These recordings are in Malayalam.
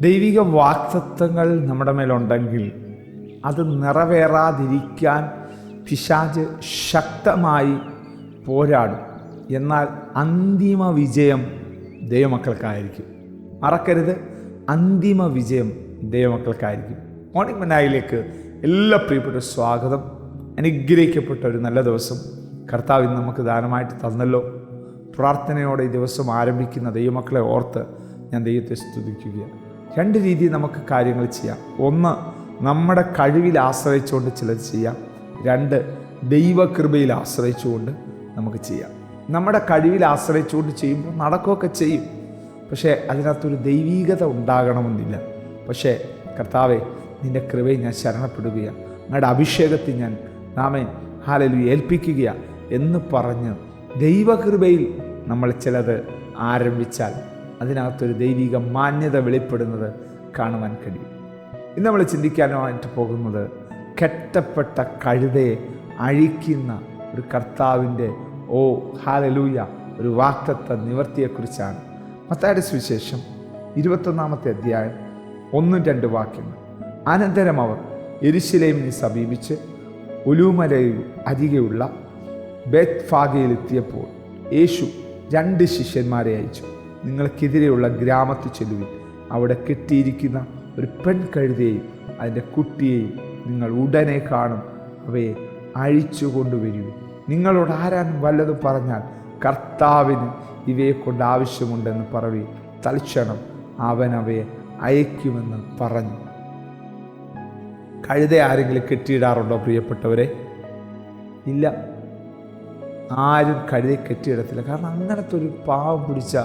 ദൈവിക വാക്തത്വങ്ങൾ നമ്മുടെ മേലുണ്ടെങ്കിൽ അത് നിറവേറാതിരിക്കാൻ പിശാജ് ശക്തമായി പോരാടും. എന്നാൽ അന്തിമ വിജയം ദൈവമക്കൾക്കായിരിക്കും. മറക്കരുത്. അന്തിമ വിജയം ദൈവമക്കൾക്കായിരിക്കും. മോർണിംഗ് മനായിലേക്ക് എല്ലാ പ്രിയപ്പെട്ട സ്വാഗതം. അനുഗ്രഹിക്കപ്പെട്ട ഒരു നല്ല ദിവസം കർത്താവ് ഇന്ന് നമുക്ക് ദാനമായിട്ട് തന്നല്ലോ. പ്രാർത്ഥനയോടെ ഈ ദിവസം ആരംഭിക്കുന്ന ദൈവമക്കളെ ഓർത്ത് ഞാൻ ദൈവത്തെ സ്തുതിക്കുകയാണ്. രണ്ട് രീതി നമുക്ക് കാര്യങ്ങൾ ചെയ്യാം. ഒന്ന് നമ്മുടെ കഴിവിൽ ആശ്രയിച്ചുകൊണ്ട് ചിലത് ചെയ്യാം. രണ്ട് ദൈവകൃപയിൽ ആശ്രയിച്ചുകൊണ്ട് നമുക്ക് ചെയ്യാം. നമ്മുടെ കഴിവിൽ ആശ്രയിച്ചുകൊണ്ട് ചെയ്യുമ്പോൾ നടക്കുകയൊക്കെ ചെയ്യും. പക്ഷേ അതിനകത്തൊരു ദൈവീകത ഉണ്ടാകണമെന്നില്ല. പക്ഷേ കർത്താവെ നിന്റെ കൃപയെ ഞാൻ ശരണപ്പെടുകയാണ് നിങ്ങളുടെ അഭിഷേകത്തിൽ ഞാൻ നാമെ ഹാലലു ഏൽപ്പിക്കുകയാണ് എന്ന് പറഞ്ഞ് ദൈവകൃപയിൽ നമ്മൾ ചിലത് ആരംഭിച്ചാൽ അതിനകത്തൊരു ദൈവിക മാന്യത വെളിപ്പെടുന്നത് കാണുവാൻ കഴിയും. ഇന്ന് നമ്മൾ ചിന്തിക്കാനായിട്ട് പോകുന്നത് കെട്ടപ്പെട്ട കഴുതയെ അഴിക്കുന്ന ഒരു കർത്താവിന്റെ ഓ ഹാലലൂയ ഒരു വാക്തത്വ നിവർത്തിയെക്കുറിച്ചാണ്. മത്തായുടെ സുവിശേഷം ഇരുപത്തൊന്നാമത്തെ അധ്യായം ഒന്നും രണ്ട് വാക്യങ്ങൾ. അനന്തരം അവർ എരിശിലേമിനെ സമീപിച്ച് ഉലൂമലയിൽ അരികെയുള്ള ബെത് ഫാഗയിലെത്തിയപ്പോൾ യേശു രണ്ട് ശിഷ്യന്മാരെ അയച്ചു. നിങ്ങൾക്കെതിരെയുള്ള ഗ്രാമത്തിൽ ചെല്ലുവിൻ. അവിടെ കെട്ടിയിരിക്കുന്ന ഒരു പെൺകഴുതയെയും അതിന്റെ കുട്ടിയെയും നിങ്ങൾ ഉടനെ കാണും. അവയെ അഴിച്ചു കൊണ്ടുവരുവിൻ. നിങ്ങളോട് ആരാൻ വല്ലതും പറഞ്ഞാൽ കർത്താവിന് ഇവയെ കൊണ്ട് ആവശ്യമുണ്ടെന്ന് പറവി. തൽക്ഷണം അവൻ അവയെ അയക്കുമെന്ന് പറഞ്ഞു. കഴുത ആരെങ്കിലും കെട്ടിയിടാറുണ്ടോ പ്രിയപ്പെട്ടവരെ? ഇല്ല. ആരും കഴുതയെ കെട്ടിയിടത്തില്ല. കാരണം അങ്ങനത്തെ ഒരു പാവം പിടിച്ച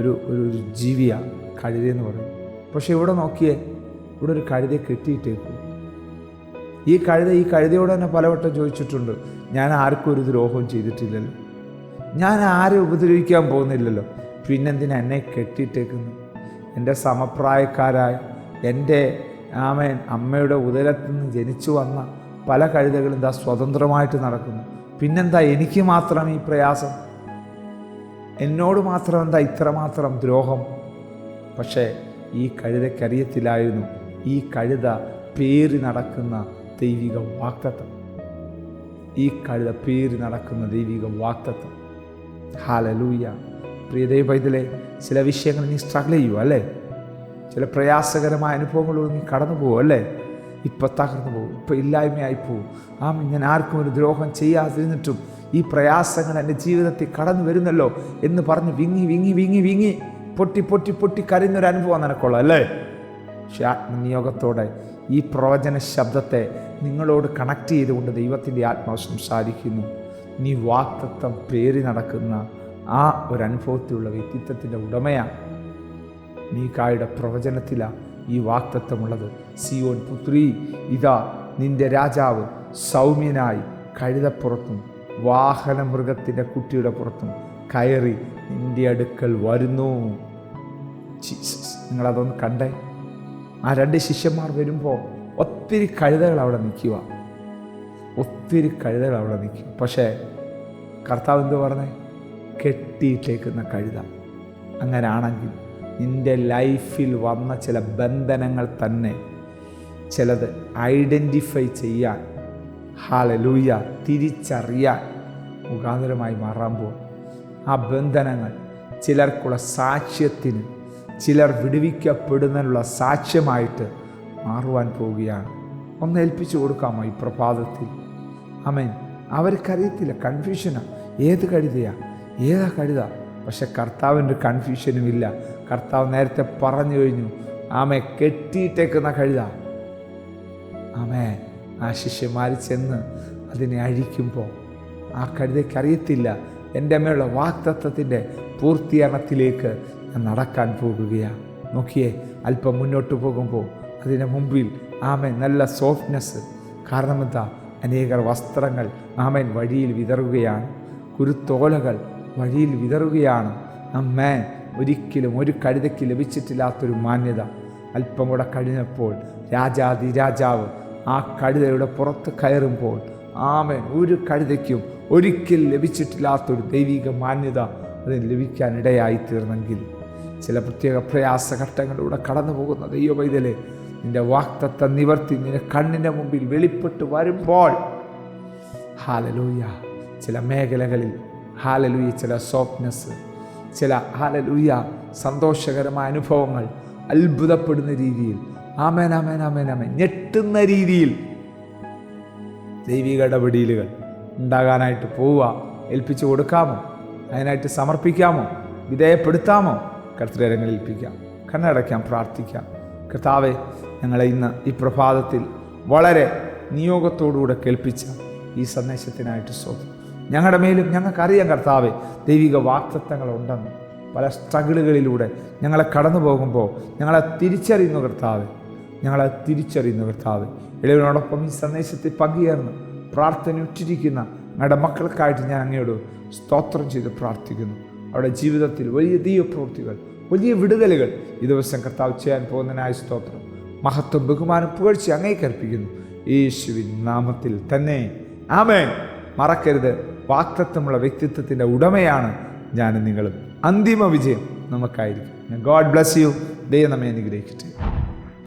ഒരു ഒരു ജീവിയാണ് കഴുതയെന്ന് പറയും. പക്ഷെ ഇവിടെ നോക്കിയേ ഇവിടെ ഒരു കഴുതയെ കെട്ടിയിട്ടേക്കും. ഈ കഴുത ഈ കഴുതയോട് തന്നെ പലവട്ടം ചോദിച്ചിട്ടുണ്ട് ഞാൻ ആർക്കും ഒരു ദ്രോഹവും ചെയ്തിട്ടില്ലല്ലോ. ഞാൻ ആരെ ഉപദ്രവിക്കാൻ പോകുന്നില്ലല്ലോ? പിന്നെന്തിനാ എന്നെ കെട്ടിയിട്ടേക്കുന്നു എന്റെ സമപ്രായക്കാരായ എന്റെ ആമേൻ അമ്മയുടെ ഉദരത്തിൽ നിന്ന് ജനിച്ചു വന്ന പല കഴുതകളും എന്താ സ്വതന്ത്രമായിട്ട് നടക്കുന്നു. പിന്നെന്താ എനിക്ക് മാത്രം ഈ പ്രയാസം? എന്നോട് മാത്രം എന്താ ഇത്രമാത്രം ദ്രോഹം? പക്ഷേ ഈ കഴുതയ്ക്കറിയത്തില്ലായിരുന്നു ഈ കഴുത പേറി നടക്കുന്ന ദൈവിക വാക്തത്വം. ഈ കഴുത പേറി നടക്കുന്ന ദൈവിക വാക്തത്വം. ഹാലലൂയ പ്രിയ ദൈവത്തിലെ ചില വിഷയങ്ങൾ നീ സ്ട്രഗിൾ ചെയ്യുമോ അല്ലേ? ചില പ്രയാസകരമായ അനുഭവങ്ങളോട് നീ കടന്നു പോകും അല്ലേ? ഇപ്പം തകർന്നു പോകും ഇപ്പം ഇല്ലായ്മയായി പോകും ആ ഞാൻ ആർക്കും ഒരു ദ്രോഹം ചെയ്യാതിരുന്നിട്ടും ഈ പ്രയാസങ്ങൾ എന്റെ ജീവിതത്തിൽ കടന്നു വരുന്നല്ലോ എന്ന് പറഞ്ഞ് വിങ്ങി വിങ്ങി വിങ്ങി വിങ്ങി പൊട്ടി പൊട്ടി പൊട്ടി കരയുന്നൊരു അനുഭവം നിനക്കുള്ള അല്ലേ? പക്ഷെ ആത്മനിയോഗത്തോടെ ഈ പ്രവചന ശബ്ദത്തെ നിങ്ങളോട് കണക്ട് ചെയ്തുകൊണ്ട് ദൈവത്തിന്റെ ആത്മാവ് സംസാരിക്കുന്നു. നീ വാക്തത്വം പേറി നടക്കുന്ന ആ ഒരു അനുഭവത്തിലുള്ള വ്യക്തിത്വത്തിന്റെ ഉടമയാണ് മീകായുടെ പ്രവചനത്തിലാണ് ഈ വാക്തത്വമുള്ളത്. സിയോൻ പുത്രി ഇതാ നിന്റെ രാജാവ് സൗമ്യനായി കഴുതപ്പുറത്തും വാഹന മൃഗത്തിന്റെ കുട്ടിയുടെ പുറത്തും കയറി നിന്റെ അടുക്കൽ വരുന്നു. ജീസസ് നിങ്ങളതൊന്ന് കണ്ടേ. ആ രണ്ട് ശിഷ്യന്മാർ വരുമ്പോൾ ഒത്തിരി കഴുതകൾ അവിടെ നിൽക്കുക. ഒത്തിരി കഴുതകൾ അവിടെ നിൽക്കും പക്ഷേ കർത്താവ് എന്ത് പറഞ്ഞേ? കെട്ടിയിട്ടേക്കുന്ന കഴുത. അങ്ങനാണെങ്കിൽ നിന്റെ ലൈഫിൽ വന്ന ചില ബന്ധനങ്ങൾ തന്നെ ചിലത് ഐഡന്റിഫൈ ചെയ്യാൻ ഹാലലൂയ തിരിച്ചറിയാൻ മുഖാന്തരമായി മാറാൻ പോകും ആ ബന്ധനങ്ങൾ ചിലർക്കുള്ള സാക്ഷ്യത്തിന് ചിലർ വിടുവിക്കപ്പെടുന്നതിനുള്ള സാക്ഷ്യമായിട്ട് മാറുവാൻ പോവുകയാണ്. ഒന്ന് ഏൽപ്പിച്ചു കൊടുക്കാമോ ഈ പ്രഭാതത്തിൽ? അമേൻ അവർക്കറിയത്തില്ല കൺഫ്യൂഷനാണ് ഏത് കഴുതയാ? ഏതാ കഴുത? പക്ഷെ കർത്താവിന്റെ കൺഫ്യൂഷനും ഇല്ല. കർത്താവ് നേരത്തെ പറഞ്ഞു കഴിഞ്ഞു ആമെ കെട്ടിയിട്ടേക്കുന്ന കഴുത. ആമേ ആ ശിഷ്യന്മാർ ചെന്ന് അതിനെ അഴിക്കുമ്പോൾ ആ കഴുതയ്ക്ക് അറിയത്തില്ല എന്റെ അമ്മയുള്ള വാക്തത്വത്തിന്റെ പൂർത്തീകരണത്തിലേക്ക് ഞാൻ നടക്കാൻ പോകുകയാണ്. നോക്കിയേ അല്പം മുന്നോട്ട് പോകുമ്പോൾ അതിന് മുമ്പിൽ ആമൻ നല്ല സോഫ്റ്റ്നെസ് കാരണം എന്താ അനേകർ വസ്ത്രങ്ങൾ ആമൻ വഴിയിൽ വിതറുകയാണ്. കുരുത്തോലകൾ വഴിയിൽ വിതറുകയാണ്. അമ്മേ ഒരിക്കലും ഒരു കഴുതയ്ക്ക് ലഭിച്ചിട്ടില്ലാത്തൊരു മാന്യത. അല്പം കൂടെ കഴിഞ്ഞപ്പോൾ രാജാതി രാജാവ് ആ കഴുതയുടെ പുറത്ത് കയറുമ്പോൾ ആമൻ. ഒരു കഴുതയ്ക്കും ഒരിക്കൽ ലഭിച്ചിട്ടില്ലാത്തൊരു ദൈവിക മാന്യത അതിന് ലഭിക്കാനിടയായി തീർന്നെങ്കിൽ ചില പ്രത്യേക പ്രയാസഘട്ടങ്ങളിലൂടെ കടന്നു പോകുന്ന ദൈവവൈതലെ നിന്റെ വാക്തത്വ നിവർത്തി നിന്റെ കണ്ണിന്റെ മുമ്പിൽ വെളിപ്പെട്ട് വരുമ്പോൾ ഹാലലൂയ ചില മേഖലകളിൽ ഹാലലൂയ ചില സോഫ്റ്റ്നെസ് ചില ഹാലലൂയ സന്തോഷകരമായ അനുഭവങ്ങൾ അത്ഭുതപ്പെടുന്ന രീതിയിൽ ആമേൻ ആമേൻ ആമേൻ ആമേൻ. ഞെട്ടുന്ന രീതിയിൽ ദൈവിക ഇടപെടലുകൾ ഉണ്ടാകാനായിട്ട് പോവുക. ഏൽപ്പിച്ചു കൊടുക്കാമോ? അതിനായിട്ട് സമർപ്പിക്കാമോ? വിധേയപ്പെടുത്താമോ? കർത്തരങ്ങളിൽ ഏൽപ്പിക്കാം. കണ്ണടയ്ക്കാം പ്രാർത്ഥിക്കാം. കർത്താവെ ഞങ്ങളെ ഇന്ന് ഈ പ്രഭാതത്തിൽ വളരെ നിയോഗത്തോടുകൂടെ കേൾപ്പിച്ച ഈ സന്ദേശത്തിനായിട്ട് സ്വന്തം ഞങ്ങളുടെ മേലും ഞങ്ങൾക്കറിയാം കർത്താവെ ദൈവിക വാക്തത്വങ്ങളുണ്ടെന്ന്. പല സ്ട്രഗിളുകളിലൂടെ ഞങ്ങളെ കടന്നു പോകുമ്പോൾ ഞങ്ങളെ തിരിച്ചറിയുന്നു കർത്താവെ. ഞങ്ങളെ തിരിച്ചറിയുന്ന കർത്താവ് ഇളവിനോടൊപ്പം ഈ സന്ദേശത്തെ പങ്കുചേർന്ന് പ്രാർത്ഥന ഉറ്റിരിക്കുന്ന ഞങ്ങളുടെ മക്കൾക്കായിട്ട് ഞാൻ അങ്ങയോട് സ്തോത്രം ചെയ്ത് പ്രാർത്ഥിക്കുന്നു. അവരുടെ ജീവിതത്തിൽ വലിയ ദൈവപ്രവൃത്തികൾ വലിയ വിടുതലുകൾ ഈ ദിവസം കർത്താവ് ചെയ്യാൻ പോകുന്നതിനായ സ്തോത്രം. മഹത്വം ബഹുമാനം പുകഴ്ച അങ്ങേ കൽപ്പിക്കുന്നു യേശുവിൻ നാമത്തിൽ തന്നെ. ആമേ മറക്കരുത്. വാക്തത്വമുള്ള വ്യക്തിത്വത്തിന്റെ ഉടമയാണ് ഞാനും നിങ്ങളും. അന്തിമ വിജയം നമുക്കായിരിക്കും. ഗോഡ് ബ്ലസ് യു ദൈവം നമ്മെ അനുഗ്രഹിക്കട്ടെ.